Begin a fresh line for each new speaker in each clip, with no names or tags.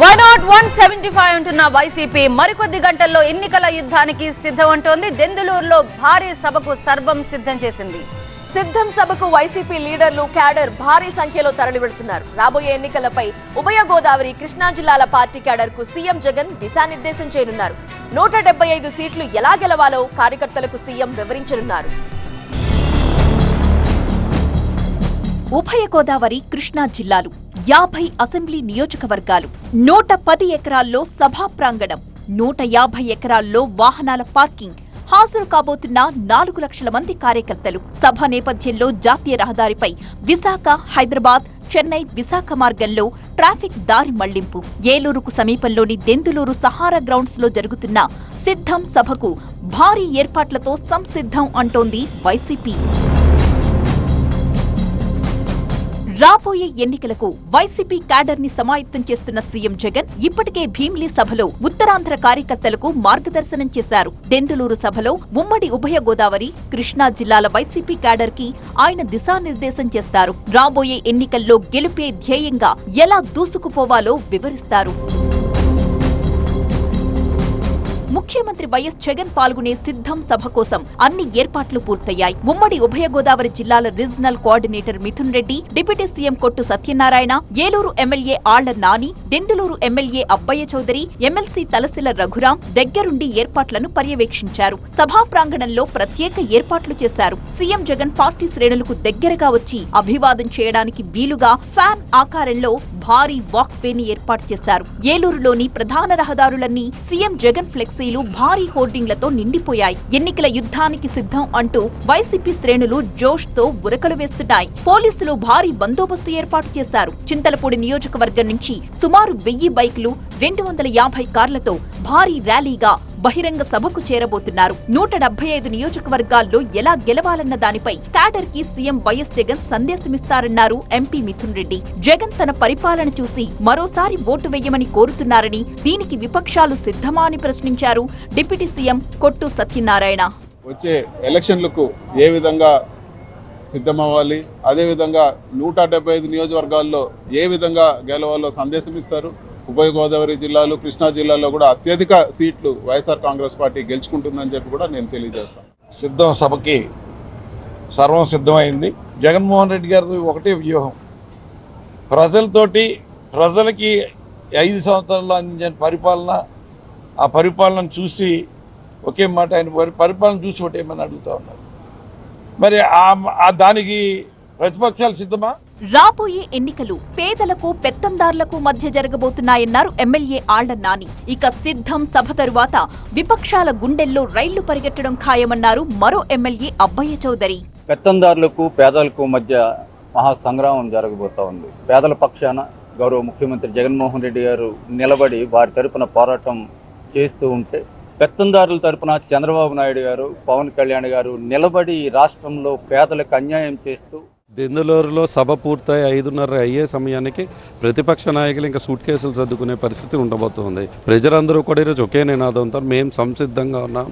Why not one seventy five అంటున్న వైసీపీ మరికొద్ది గంటల్లో ఎన్నికల యుద్ధానికి సిద్ధం అంటోంది. దెందులూరులో భారీ సభకు సర్వం సిద్ధం చేసింది.
సిద్ధం సభకు వైసీపీ లీడర్లు క్యాడర్ భారీ సంఖ్యలో తరలి వెళ్తున్నారు రాబోయే ఎన్నికలపై ఉభయ గోదావరి కృష్ణా జిల్లాల పార్టీ క్యాడర్కు సీఎం జగన్ దిశానిర్దేశం చేయనున్నారు. నూట డెబ్బై ఐదు సీట్లు ఎలా గెలవాలో కార్యకర్తలకు సీఎం వివరించనున్నారు.
ఉభయ గోదావరి కృష్ణా జిల్లాలు యాభై అసెంబ్లీ నియోజకవర్గాలు నూట పది ఎకరాల్లో సభా ప్రాంగణం నూట యాభై ఎకరాల్లో వాహనాల పార్కింగ్ హాజరు కాబోతున్న నాలుగు లక్షల మంది కార్యకర్తలు. సభ నేపథ్యంలో జాతీయ రహదారిపై విశాఖ హైదరాబాద్ చెన్నై విశాఖ మార్గంలో ట్రాఫిక్ దారి మళ్ళింపు. ఏలూరుకు సమీపంలోని దెందులూరు సహారా గ్రౌండ్స్లో జరుగుతున్న సిద్ధం సభకు భారీ ఏర్పాట్లతో సంసిద్ధం అంటోంది వైసీపీ. రాబోయే ఎన్నికలకు వైసీపీ క్యాడర్ని సమాయత్తం చేస్తున్న సీఎం జగన్ ఇప్పటికే భీమ్లీ సభలో ఉత్తరాంధ్ర కార్యకర్తలకు మార్గదర్శనం చేశారు. దెందులూరు సభలో ఉమ్మడి ఉభయ గోదావరి కృష్ణా జిల్లాల వైసీపీ క్యాడర్కి ఆయన దిశానిర్దేశం చేస్తారు. రాబోయే ఎన్నికల్లో గెలుపే ధ్యేయంగా ఎలా దూసుకుపోవాలో వివరిస్తారు. ముఖ్యమంత్రి వైఎస్ జగన్ పాల్గొనే సిద్ధం సభ కోసం అన్ని ఏర్పాట్లు పూర్తయ్యాయి. ఉమ్మడి ఉభయ గోదావరి జిల్లాల regional coordinator Mithun Reddy deputy CM Kottu Satyanarayana Eluru MLA Alla Nani Denduluru MLA Abbayya Chowdary MLC Talasila Raghuram దగ్గరుండి ఏర్పాట్లను పర్యవేక్షించారు. సభా ప్రాంగణంలో ప్రత్యేక ఏర్పాట్లు చేశారు. సీఎం జగన్ పార్టీ శ్రేణులకు దగ్గరగా వచ్చి అభివాదం చేయడానికి వీలుగా ఫ్యాన్ ఆకారంలో భారీ వాక్ వేని ఏర్పాటు చేశారు. ఏలూరులోని ప్రధాన రహదారులన్నీ సీఎం జగన్ ఫ్లెక్సీలు భారీ హోర్డింగ్లతో నిండిపోయాయి. ఎన్నికల యుద్ధానికి సిద్ధం అంటూ వైసీపీ శ్రేణులు జోష్తో ఉరకలు వేస్తున్నాయి. పోలీసులు భారీ బందోబస్తు ఏర్పాటు చేశారు. చింతలపూడి నియోజకవర్గం నుంచి సుమారు వెయ్యి బైకులు రెండు వందల యాభై కార్లతో భారీ ర్యాలీగా బహిరంగ సభకు చేరబోతున్నారు. నూట డెబ్బై ఐదు నియోజకవర్గాల్లో ఎలా గెలవాలన్న దానిపై క్యాడర్కి సీఎం వైఎస్ జగన్ సందేశమిస్తారన్నారు ఎంపీ మిథున్ రెడ్డి. జగన్ తన పరిపాలన చూసి మరోసారి ఓటు వేయమని కోరుతున్నారని దీనికి విపక్షాలు సిద్ధమా అని ప్రశ్నించారు డిప్యూటీ సీఎం కొట్టు సత్యనారాయణ.
వచ్చే ఎలక్షన్లకు ఏ విధంగా సిద్ధమవ్వాలి అదేవిధంగా నూట డెబ్బై ఐదు నియోజకవర్గాల్లో ఏ విధంగా గెలవాలో సందేశం ఇస్తారు ఉభయ గోదావరి జిల్లాలు కృష్ణా జిల్లాలో కూడా అత్యధిక సీట్లు వైఎస్ఆర్ కాంగ్రెస్ పార్టీ గెలుచుకుంటుందని చెప్పి కూడా నేను తెలియజేస్తాను.
సిద్ధం సభకి సర్వం సిద్ధమైంది. జగన్మోహన్ రెడ్డి గారిది ఒకటే వ్యూహం. ప్రజలతోటి ప్రజలకి ఐదు సంవత్సరాల్లో అందించిన పరిపాలన ఆ పరిపాలన చూసి ఒకే మాట ఆయన పరిపాలన చూసి ఒకటేమని అడుగుతా ఉన్నారు? మరి ఆ- ఆ దానికి ప్రతిపక్షాలు సిద్ధమా?
రాబోయే ఎన్నికలు పేదలకు పెత్తందారులకు మధ్య జరగబోతున్నాయన్నారు ఎమ్మెల్యే ఆళ్ళ నాని. ఇక సిద్ధం సభ తరువాత విపక్షాల గుండెల్లో రైళ్ళు పరిగెట్టడం ఖాయమన్నారు మరో ఎమ్మెల్యే అబ్బయ్య చౌదరి.
పెత్తందారులకు పేదలకు మధ్య మహా సంగ్రామం జరగబోతా ఉంది. పేదల పక్షాన గౌరవ ముఖ్యమంత్రి జగన్మోహన్ రెడ్డి గారు నిలబడి వారి తరపున పోరాటం చేస్తూ ఉంటే పెత్తందారుల తరపున చంద్రబాబు నాయుడు గారు పవన్ కళ్యాణ్ గారు నిలబడి రాష్ట్రంలో పేదలకు అన్యాయం చేస్తూ
దెందులూరులో సభ పూర్తయి ఐదున్నర అయ్యే సమయానికి ప్రతిపక్ష నాయకులు ఇంకా సూట్ కేసులు సర్దుకునే పరిస్థితి ఉండబోతోంది. ప్రజలందరూ కూడా ఈరోజు ఒకే నినాదంతో మేము సంసిద్ధంగా ఉన్నాం.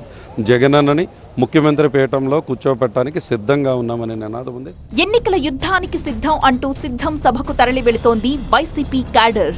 జగనన్నని ముఖ్యమంత్రి పీఠంలో కూర్చోపెట్టడానికి సిద్ధంగా ఉన్నామనే నినాదం ఉంది.
ఎన్నికల యుద్ధానికి సిద్ధం అంటూ సిద్ధం సభకు తరలి వెళుతోంది వైసీపీ క్యాడర్.